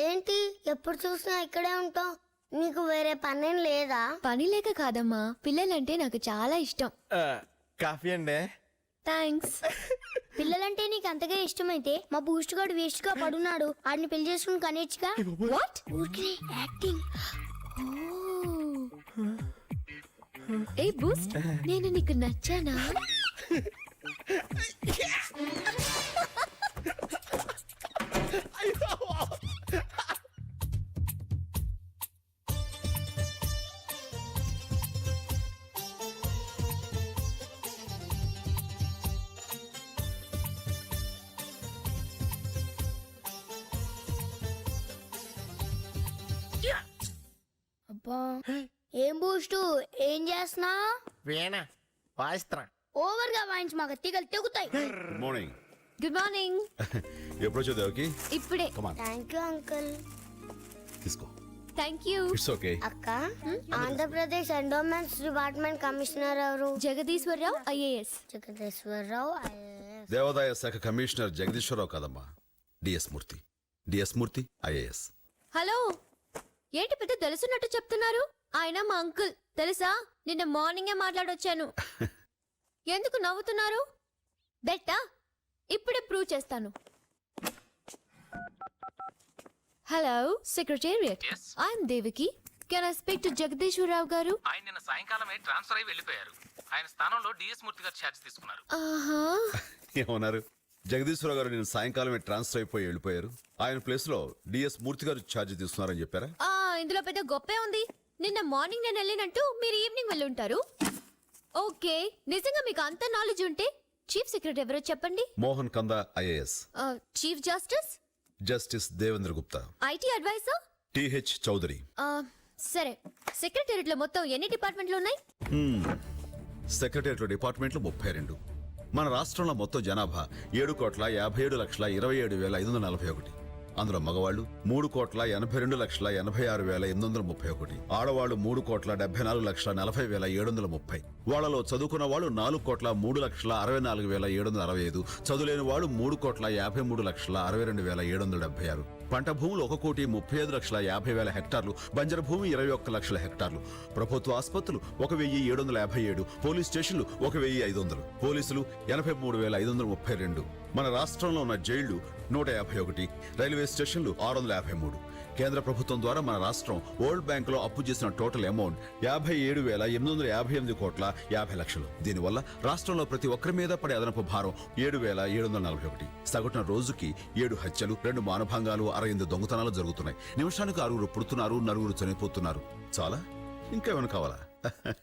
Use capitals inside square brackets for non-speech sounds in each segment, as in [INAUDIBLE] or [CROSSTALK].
ఎప్పుడు చూసినా ఇక్కడే ఉంటావు. నీకు వేరే పనేం లేదా? పని లేక కాదమ్మా. పిల్లలంటే నాకు చాలా ఇష్టం. కాఫీ అండి. థ్యాంక్స్. [LAUGHS] పిల్లలంటే నీకు అంతగా ఇష్టమైతే మా బూస్ట్ గాడు వేస్ట్గా పడున్నాడు. ఆడిని పెళ్ళి చేసుకుని కనేచ్చుగా వాట్ యాక్టింగ్ ఏ బూస్ట్. [LAUGHS] నేను నీకు నచ్చానా? [LAUGHS] అబ్బా ఏం బూస్ట్? ఏం చేస్తున్నా? వీణ వాయిస్త్రా ఓవర్గా వాయించి మాకు తీగలు తెగుతాయి. గుడ్ మార్నింగ్ గుడ్ మార్నింగ్ ఎప్పుడు వచ్చావు దేవకి? ఇప్పుడే. కమాన్ థ్యాంక్ యూ అంకుల్ తీసుకో. థ్యాంక్ యూ ఇట్స్ ఓకే అక్క ఆంధ్రప్రదేశ్ ఎండోమెంట్స్ డిపార్ట్మెంట్ కమిషనర్ ఎవరు? జగదీశ్వరరావు ఐఏఎస్ జగదీశ్వరరావు. దేవాదాయ శాఖ కమిషనర్ జగదీశ్వరరావు కాదమ్మా. DS Murthy. DS Murthy IAS hello ఏంటి పెద్ద తెలుసున్నట్టు చెప్తున్నారు? ఆయన మా అంకుల్. తెలుసా? నిన్న మార్నింగే మాట్లాడొచ్చాను. [LAUGHS] ఎందుకు నవ్వుతున్నారు? బెట్టా? ఇప్పుడే ప్రూవ్ చేస్తాను. Hello secretariat. ఐఎమ్ దేవికి. Can I speak to Jagadeeswararao garu? ఆయన నిన్న సాయంకాలమే ట్రాన్స్ఫర్ అయి వెళ్ళిపోయారు. ఆయన స్థానంలో డిఎస్ మూర్తి గారు ఛార్జ్ తీసుకున్నారు. ఆహా. ఏమన్నారు? జగదీశ్వరరావు గారు నేను సాయంకాలమే ట్రాన్స్ఫర్ అయిపోయి వెళ్ళిపోయారు. ఆయన ప్లేస్లో డిఎస్ మూర్తి గారు ఛార్జ్ తీసుకున్నారని చెప్పారా? ఆ ఇందులో పెద్ద గొప్పే ఉంది. నిన్న మార్నింగ్ నేను వెళ్ళినట్టు మీరు ఈవినింగ్ వెళ్ళి ఉంటారు ఓకే నిజంగా మీకు అంత నాలెడ్జ్ ఉంటే చీఫ్ సెక్రటరీ ఎవరో చెప్పండి. Mohan Kanda IAS. Chief justice? Justice Devendra Gupta. IT adviser? TH Chowdary. సరే సెక్రటేరియట్లో మొత్తం ఎన్ని డిపార్ట్మెంట్లు ఉన్నాయి? సెక్రటేరియట్ డిపార్ట్మెంట్లు ముప్పై రెండు. మన రాష్ట్రంలో మొత్తం జనాభా ఏడు కోట్ల యాభై ఏడు లక్షల ఇరవై ఏడు వేల ఐదు వందల నలభై ఒకటి. అందులో మగవాళ్ళు మూడు కోట్ల ఎనభై రెండు లక్షల ఎనభై ఆరు వేల ఎనిమిది వందల ముప్పై ఒకటి. ఆడవాళ్ళు మూడు కోట్ల డెబ్బై నాలుగు లక్షల నలభై వేల ఏడు వందల ముప్పై. వాళ్ళలో చదువుకున్న వాళ్ళు నాలుగు కోట్ల మూడు లక్షల అరవై నాలుగు వేల ఏడు వందల అరవై ఐదు. చదువులేని వాళ్ళు మూడు కోట్ల యాభై మూడు లక్షల అరవై రెండు వేల ఏడు వందల డెబ్బై ఆరు. పంట భూములు ఒక కోటి ముప్పై ఐదు లక్షల యాభై వేల హెక్టార్లు బంజర భూమి ఇరవై ఒక్క లక్షల హెక్టార్లు ప్రభుత్వ ఆసుపత్రులు ఒక వెయ్యి ఏడు వందల యాభై ఏడు పోలీస్ స్టేషన్లు ఒక వెయ్యి ఐదు వందలు పోలీసులు ఎనభై మూడు వేల ఐదు వందల ముప్పై రెండు. మన రాష్ట్రంలో ఉన్న జైళ్ళు నూట యాభై ఒకటి రైల్వే స్టేషన్లు ఆరు వందల యాభై మూడు. కేంద్ర ప్రభుత్వం ద్వారా మన రాష్ట్రం వరల్డ్ బ్యాంక్లో అప్పు చేసిన టోటల్ అమౌంట్ యాభై ఏడు వేల ఎనిమిది వందల యాభై ఎనిమిది కోట్ల యాభై లక్షలు. దీనివల్ల రాష్ట్రంలో ప్రతి ఒక్కరి మీద పడే అదనపు భారం ఏడు వేల ఏడు వందల నలభై ఒకటి. సగటున రోజుకి ఏడు హత్యలు రెండు మానభంగాలు అరవై ఎనిమిది దొంగతనాలు జరుగుతున్నాయి. నిమిషానికి ఆరుగురు పుడుతున్నారు నలుగురు చనిపోతున్నారు. చాలా? ఇంకా ఏమైనా కావాలా. [LAUGHS]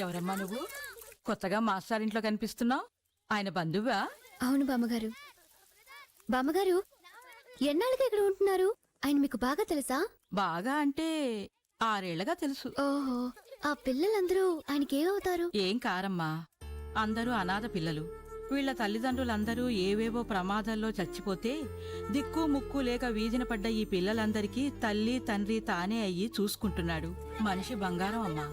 ఎవరమ్మా నువ్వు? కొత్తగా మాస్టర్ ఇంట్లో కనిపిస్తున్నావు? ఆయన బంధువా? అవును బామ్మగారు. బామ్మగారు ఎన్నాళ్ళుగా ఇక్కడ ఉంటున్నారు? ఆయన మీకు బాగా తెలుసా? బాగా అంటే ఆరేళ్ళగా తెలుసు. ఓహో ఆ పిల్లలందరూ ఆయనకి ఏమవుతారు ఏం కారమ్మా? అందరూ అనాథ పిల్లలు. వీళ్ళ తల్లిదండ్రులందరూ ఏవేవో ప్రమాదాల్లో చచ్చిపోతే దిక్కు ముక్కు లేక వీధిన పడ్డ ఈ పిల్లలందరికీ తల్లి తండ్రి తానే అయ్యి చూసుకుంటున్నాడు. మనిషి బంగారం అమ్మా.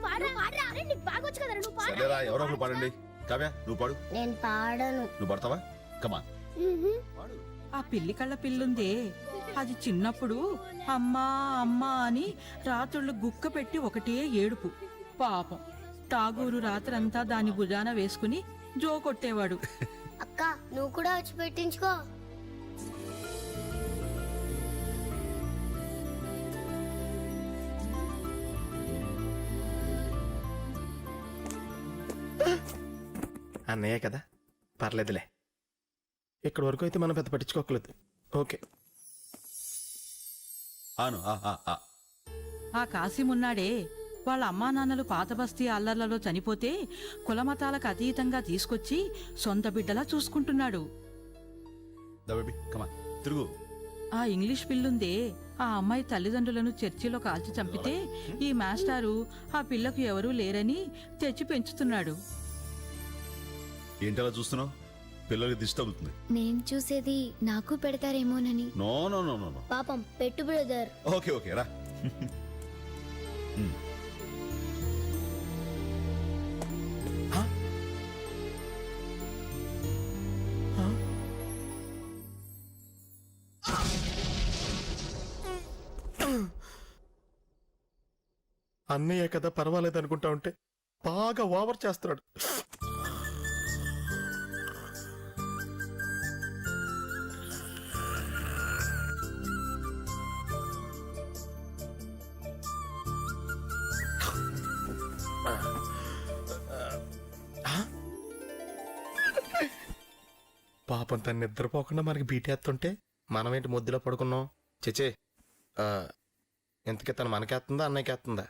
నువ్వు పాడరా పాడరా రేయ్, నీకు బాగొచ్చు కదరా నువ్వు పాడరా సరేరా ఎవరో ఒకరు పాడండి. కావ్య నువ్వు పాడు. నేను పాడను. నువ్వు పడతావా? కమా ఆ పిల్లి కళ్ళ పిల్లుందే. అది చిన్నప్పుడు అమ్మా అమ్మా అని రాత్రుళ్ళు గుక్క పెట్టి ఒకటే ఏడుపు. పాపం. టాగూరు రాత్రంతా దాని భుజాన వేసుకుని జో కొట్టేవాడు. అక్క నువ్వు కూడా వచ్చి పెట్టించుకో. అన్నయ్య కదా? పర్లేదులే. ఇక్కడి వరకు అయితే మనం పెద్ద పట్టించుకోకలేదు. ఓకే. ఆను ఆ, ఆ, ఆ. ఆ కాసిమున్నాడే వాళ్ళ అమ్మా నాన్నలు పాత బస్తీ అల్లర్లలో చనిపోతే కులమతాలకు అతీతంగా తీసుకొచ్చి సొంత బిడ్డలా చూసుకుంటున్నాడు. దా బేబీ కమా తిరుగు. ఆ ఇంగ్లీష్ పిల్లుందే ఆ అమ్మాయి తల్లిదండ్రులను చర్చిలో కాల్చి చంపితే ఈ మాస్టారు ఆ పిల్లకు ఎవరూ లేరని తెచ్చి పెంచుతున్నాడు. ఏంటలా చూస్తున్నావు? పిల్లలకి దిష్టి అవుతుంది నేను చూసేది నాకు పెడతారేమోనని. నో నో నో నో పాపం పెట్టు బ్రదర్. ఓకే ఓకే రా. అన్నయ్య కదా పర్వాలేదు అనుకుంటా ఉంటే బాగా ఓవర్ చేస్తున్నాడు. పాపం తను నిద్రపోకుండా మనకి బీటేస్తుంటే మనమేంటి ముద్దులో పడుకున్నాం? చచ్చే ఇంతకీ తను మనకేస్తుందా అన్నయ్యకేస్తుందా?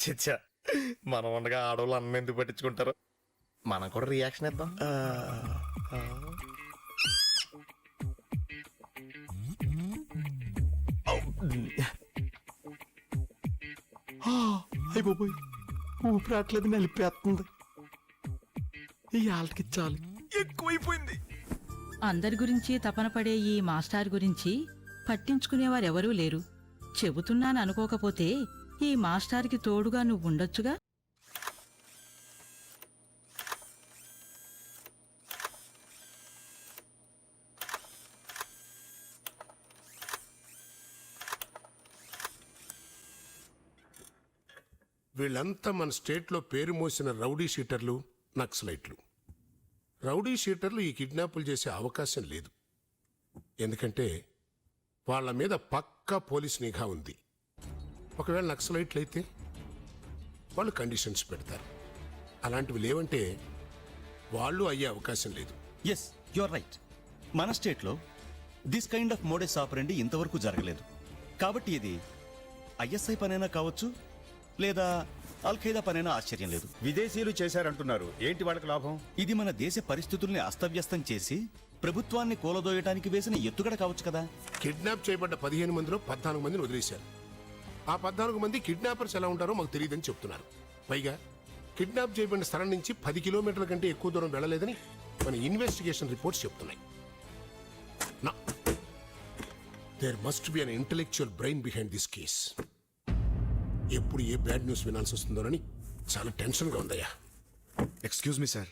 చచ్చా మనం ఉండగా ఆడవాళ్ళు అన్న ఎందుకు పట్టించుకుంటారు? మనం కూడా రియాక్షన్ ఇద్దాం. అయిపోయి ఊపిరాట్లేదు నలిపేస్తుంది. ఈ ఆళ్ళకి చాలు. ఎక్కువైపోయింది. అందరి గురించి తపన పడే ఈ మాస్టార్ గురించి పట్టించుకునేవారెవరూ లేరు. చెబుతున్నాను అనుకోకపోతే ఈ మాస్టార్కి తోడుగా నువ్వు ఉండొచ్చుగా వీళ్ళంతా మన స్టేట్లో పేరు మోసిన రౌడీ షీటర్లు నక్సలైట్లు. రౌడీ షీటర్లు ఈ కిడ్నాపులు చేసే అవకాశం లేదు. ఎందుకంటే వాళ్ళ మీద పక్కా పోలీస్ నిఘా ఉంది. ఒకవేళ నక్సలైట్లు అయితే వాళ్ళు కండిషన్స్ పెడతారు. అలాంటివి లేవంటే వాళ్ళు అయ్యే అవకాశం లేదు. ఎస్ ఆర్ రైట్ మన స్టేట్లో this kind of modus operandi ఇంతవరకు జరగలేదు. కాబట్టి ఇది ఐఎస్ఐ పనైనా కావచ్చు లేదా అల్ఖైదా పనైనా ఆశ్చర్యం లేదు. విదేశీయులు చేశారంటున్నారు. ఏంటి వాళ్ళకి లాభం? ఇది మన దేశ పరిస్థితుల్ని అస్తవ్యస్తం చేసి ప్రభుత్వాన్ని కూలదోయటానికి వేసిన ఎత్తుగడ కావచ్చు కదా. కిడ్నాప్ చేయబడ్డ పదిహేను మందిలో పద్నాలుగు మందిని వదిలేశారు. ఆ పద్నాలుగు మంది కిడ్నాపర్స్ ఎలా ఉంటారో మాకు తెలియదని చెప్తున్నారు. పైగా కిడ్నాప్ చేయబడిన స్థలం నుంచి పది కిలోమీటర్ల కంటే ఎక్కువ దూరం వెళ్ళలేదని మన ఇన్వెస్టిగేషన్ రిపోర్ట్స్ చెప్తున్నాయి. There must be an intellectual brain behind this case ఎప్పుడు ఏ బ్యాడ్ న్యూస్ వినాల్సి వస్తుందోనని చాలా టెన్షన్గా ఉందయ్యా. Excuse me sir.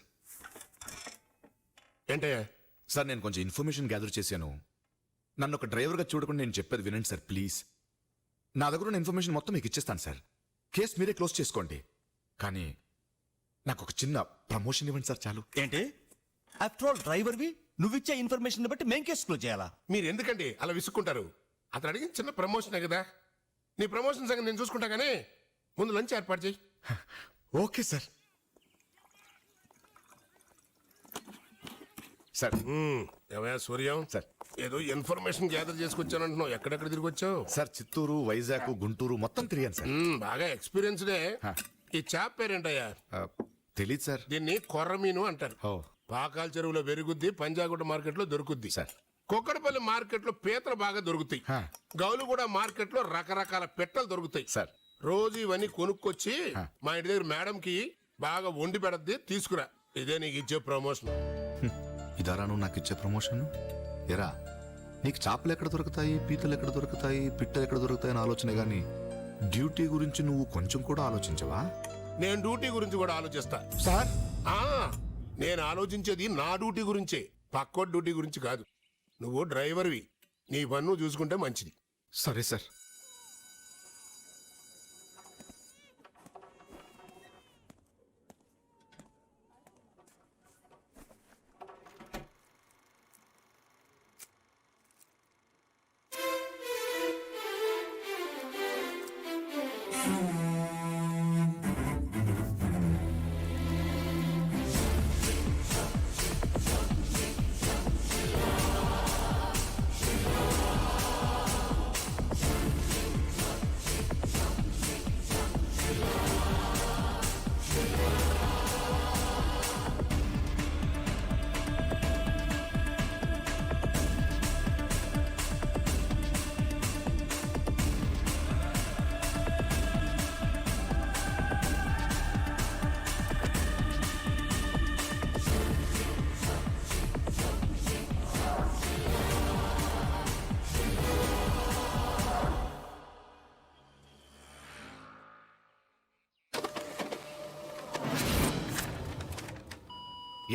ఏంటయ్యా? సార్ నేను కొంచెం ఇన్ఫర్మేషన్ గ్యాదర్ చేశాను. నన్ను ఒక డ్రైవర్గా చూడకుండా నేను చెప్పేది వినండి సార్ ప్లీజ్. నా దగ్గర ఉన్న ఇన్ఫర్మేషన్ మొత్తం మీకు ఇచ్చేస్తాను సార్. కేసు మీరే క్లోజ్ చేసుకోండి. కానీ నాకు ఒక చిన్న ప్రమోషన్ ఇవ్వండి సార్ చాలు. ఏంటి? ఆఫ్టర్ ఆల్ డ్రైవర్వి నువ్విచ్చే ఇన్ఫర్మేషన్ బట్టి మేం కేసు క్లోజ్ చేయాలా? మీరు ఎందుకండి అలా విసుక్కుంటారు. అతను అడిగిన చిన్న ప్రమోషనే కదా. నీ ప్రమోషన్ సంగతి నేను చూసుకుంటా కానీ ముందు లంచ్ ఏర్పాటు చేయి. Okay sir. సార్. ఏమయ్యా సూర్యం? సార్. ఏదో ఇన్ఫర్మేషన్ గ్యాదర్ చేసుకొచ్చానంటున్నావు ఎక్కడెక్కడ తిరిగి వచ్చావు? సార్ చిత్తూరు వైజాగ్ గుంటూరు మొత్తం తిరిగాను సార్. బాగా ఎక్స్పీరియన్స్డే ఈ చాప్ పేరేంటయ్యా? తెలీదు సార్. దీన్ని కొర్రమీను అంటారు. పాకాల చెరువులో పెరుగుద్ది పంజాగుట్ట మార్కెట్లో దొరుకుద్ది. సార్. కుక్కడపల్లి మార్కెట్లో పీతలు బాగా దొరుకుతాయి. హా. గౌలుగూడ మార్కెట్లో రకరకాల పెట్టలు దొరుకుతాయి. సార్. రోజు ఇవన్నీ కొనుక్కొచ్చి మా ఇంటి దగ్గర మేడం కి బాగా వండి పెడద్ది తీసుకురా. ఇదే నీకు ఇచ్చే ప్రమోషన్ [LAUGHS] ఇదారా నువ్వు నాకు ఇచ్చే ప్రమోషన్ ఎరా నీకు చేపలు ఎక్కడ దొరుకుతాయి పీతలు ఎక్కడ దొరుకుతాయి పిట్టలు ఎక్కడ దొరుకుతాయి అని ఆలోచనే గాని డ్యూటీ గురించి నువ్వు కొంచెం కూడా ఆలోచించవా? నేను డ్యూటీ గురించి కూడా ఆలోచిస్తా. సార్? ఆ నేను ఆలోచించేది నా డ్యూటీ గురించే పక్కో డ్యూటీ గురించి కాదు. నువ్వు డ్రైవర్వి. నీ పన్ను చూసుకుంటే మంచిది. సరే సార్.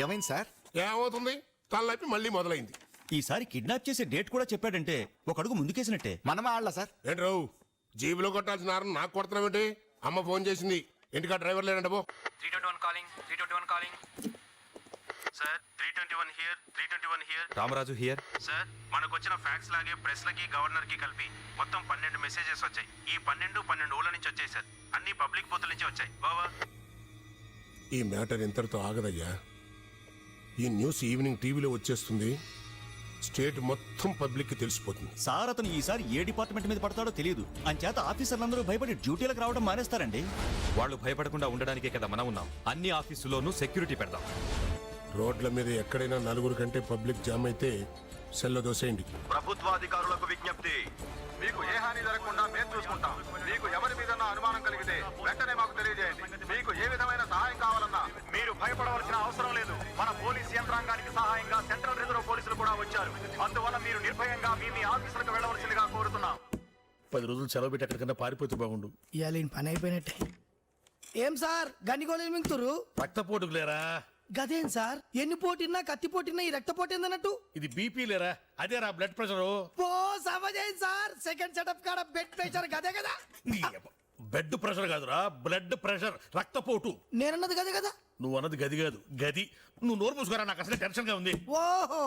ఏమైంది సార్? ఏమవుతుంది? తలనొప్పి మళ్ళీ మొదలైంది. ఈసారి కిడ్నాప్ చేసే డేట్ కూడా చెప్పాడంటే ఒక అడుగు ముందుకేసినట్టే. మనమే ఆడలా సార్? ఏంట్రావు జీబులో కొట్టాల్సిన ఆరం నాకు కొడుతున్నావేంటి అమ్మ ఫోన్ చేసింది. ఇంటికా డ్రైవర్ లేడంట పో. Three twenty one calling three twenty one calling. Sir three twenty one here three twenty one here Ramaraju here sir మనకు వచ్చిన ఫ్యాక్స్ లాగే ప్రెస్ లకి గవర్నర్కి కలిపి మొత్తం పన్నెండు మెసేజెస్ వచ్చాయి. ఈ పన్నెండు పన్నెండు ఊళ్ళ నుంచి వచ్చాయి సార్. అన్ని పబ్లిక్ బూతుల నుంచి వచ్చాయి. ఓవర్ ఈ మ్యాటర్ ఇంతటితో ఆగదయ్యా. ఈ న్యూస్ ఈవినింగ్ టీవీలో వచ్చేస్తుంది. స్టేట్ మొత్తం పబ్లిక్కి తెలిసిపోతుంది. సార్ అతను ఈసారి ఏ డిపార్ట్మెంట్ మీద పడతాడో తెలియదు. అంచేత ఆఫీసర్లందరూ భయపడి డ్యూటీలకు రావడం మానేస్తారండి. వాళ్ళు భయపడకుండా ఉండడానికే కదా మనం ఉన్నాం. అన్ని ఆఫీసుల్లోనూ సెక్యూరిటీ పెడదాం. రోడ్ల మీద ఎక్కడైనా నలుగురు కంటే పబ్లిక్ జామ్ అయితే సెల్ల దోసేయండి. ప్రభుత్వాధికారులకు విజ్ఞప్తి. మీకు ఏ హాని జరగకుండా మేము చూసుకుంటాం. మీకు ఎవరి మీద అనుమానం కలిగితే వెంటనే మాకు తెలియజేయండి. మీకు ఏ విధమైన సహాయం కావాలన్నా మీరు భయపడవలసిన అవసరం లేదు. మన పోలీస్ యంత్రాంగానికి సహాయంగా సెంట్రల్ రిజర్వ్ పోలీసులు కూడా వచ్చారు. అందువల్ల మీరు నిర్భయంగా మీ మీ ఆఫీసులకు వెళ్ళవలసిందిగా కోరుతున్నాం. పది రోజులు సెలవు పెట్టి ఎక్కడికన్నా పారిపోతే బాగుండు. ఇవాళ పని అయిపోయినట్టే. ఏం సార్? గండిగోళీలు మింగుతురు రక్తపోటుకు లేరా గదేం సార్? ఎన్ని పోటీన్నా కత్తి పోటీన్నా ఈ రక్త పోటీ ఏందన్నట్టు? ఇది బీపీ లేరా? అదే రా బ్లడ్ ప్రెషర్ ఓ సమజైంది సార్. సెకండ్ సెటప్ కాడ బెడ్ ప్రెషర్ గదే కదా? బెడ్ ప్రెషర్ కాదురా బ్లడ్ ప్రెషర్ రక్తపోటు. నేనన్నది గదే కదా? నువ్వు అన్నది గది కాదు గది. నువ్వు నోరు మూసుకోరా నాకు అసలు టెన్షన్గా ఉంది. ఓహో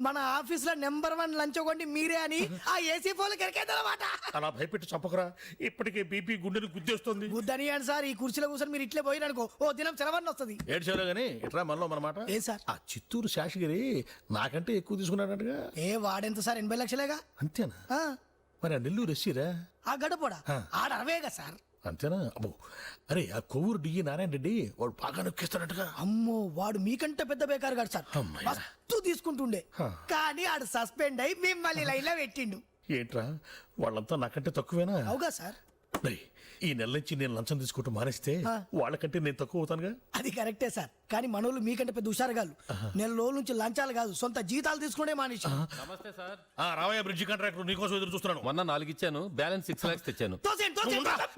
మన ఆఫీస్లో నెంబర్ వన్ లంచ్ కొండి మీరే అని ఆ ఏసీ ఫోన్ కెరకేదన్నమాట అలా భయపెట్టి చంపకరా ఇప్పటికే బీపీ గుండెని గుద్దేస్తుంది. బుద్ధని సార్ ఈ కుర్చీలో కూర్చొని మీరు ఇట్లే పోయిననుకో ఓ దినం సెలవన్న వస్తుంది. ఏడ్చాలో గానీ ఇట్రా మనలో మనమాట ఏ సార్? ఆ చిత్తూరు శాషగిరి నాకంటే ఎక్కువ తీసుకున్నాడంటగా. ఏ వాడెంత సార్? ఎనభై లక్షలేగా? అంతేనా? మరి ఆ నెల్లూరు ఎస్సీరా? ఆ గడపడా? ఆడ అరవేగా సార్? అంతేనా? అబ్బో. అరే ఆ కొవ్వూరు డిఈ నారాయణ రెడ్డి వాడు బాగా నొక్కిస్తాడటగా. అమ్మో వాడు మీకంటే పెద్ద బేకారు గారు సార్. అమ్మయ్య. మస్తు తీసుకుంటుండే. కానీ ఆడు సస్పెండ్ అయి మిమ్మల్ని లైన్లో పెట్టిండు. ఏంట్రా? వాళ్ళంతా నాకంటే తక్కువేనా? అవుగా సార్. మరి ఈ నెల నుంచి నేను లంచం తీసుకోవటం మానేస్తే. వాళ్ళకంటే నేను తక్కువ అవుతానుగా? అది కరెక్టే సార్. కానీ మనోళ్ళు మీకంటే పెద్ద హుషారుగాళ్ళు. నెల రోజుల నుంచి లంచాలు కాదు సొంత జీతాలు తీసుకునే మానేసి ఆ రావయ్య బ్రిడ్జి కాంట్రాక్టర్ నీకోసం ఎదురు చూస్తున్నాను. మొన్న నాలుగు ఇచ్చాను బ్యాలెన్స్ సిక్స్ లాక్స్ తెచ్చాను.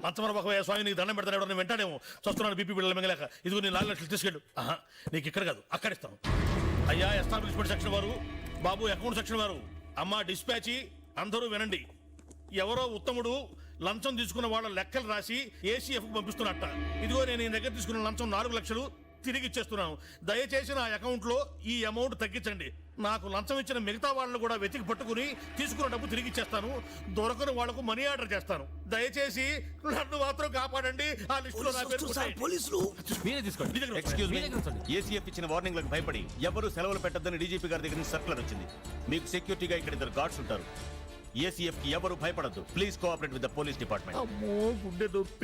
లంచమర బాబయ్య స్వామి నీకు దండం పెడతాడు ఎవడన్నా వెంటాడేమో. చూస్తున్నాను బీపీ బిళ్ళ మింగలేక. ఇదిగో నేను నాలుగు లక్షలు తీసుకెళ్ళు. ఆహా, నీకు ఇక్కడ కాదు అక్కడ ఇస్తాను. అయ్యా ఎస్టాబ్లిష్మెంట్ సెక్షన్ వారు బాబు అకౌంట్ సెక్షన్ వారు. అమ్మా డిస్పాచి అందరూ వినండి. ఎవరో ఉత్తముడు లంచం తీసుకున్న వాళ్ళ లెక్కలు రాసి ఏసీఎఫ్ పంపిస్తున్నట్ట. ఇదిగో నేను ఈ దగ్గర తీసుకున్న లంచం నాలుగు లక్షలు తిరిగి ఇచ్చేస్తున్నాను. దయచేసి నా అకౌంట్లో ఈ అమౌంట్ తగ్గించండి. నాకు లంచం ఇచ్చిన మిగతా వాళ్ళని కూడా వెతికి పట్టుకుని తీసుకున్న డబ్బు తిరిగి ఇచ్చేస్తాను. దొరకని వాళ్ళకు మనీ ఆర్డర్ చేస్తాను. దయచేసి నన్ను మాత్రం కాపాడండి. ఆ లిస్టులో నా పేరు. పోలీసులు. మీరే తీసుకోండి. నీ దగ్గర ఉంచండి. ఎక్స్క్యూజ్ మీ మీ దగ్గర ఉంచండి. ఏసీఎఫ్ ఇచ్చిన వార్నింగ్లకు భయపడి ఎవరు సెలవులు పెట్టొద్దని డీజీపీ గారి దగ్గర నుంచి సర్కులర్ వచ్చింది. మీకు సెక్యూరిటీగా ఇక్కడ ఇద్దరు గార్డ్స్ ఉంటారు. ఏసీఎఫ్కి ఎవరు భయపడద్దు. Please cooperate with the police department అమ్మో గుండె నొప్పి.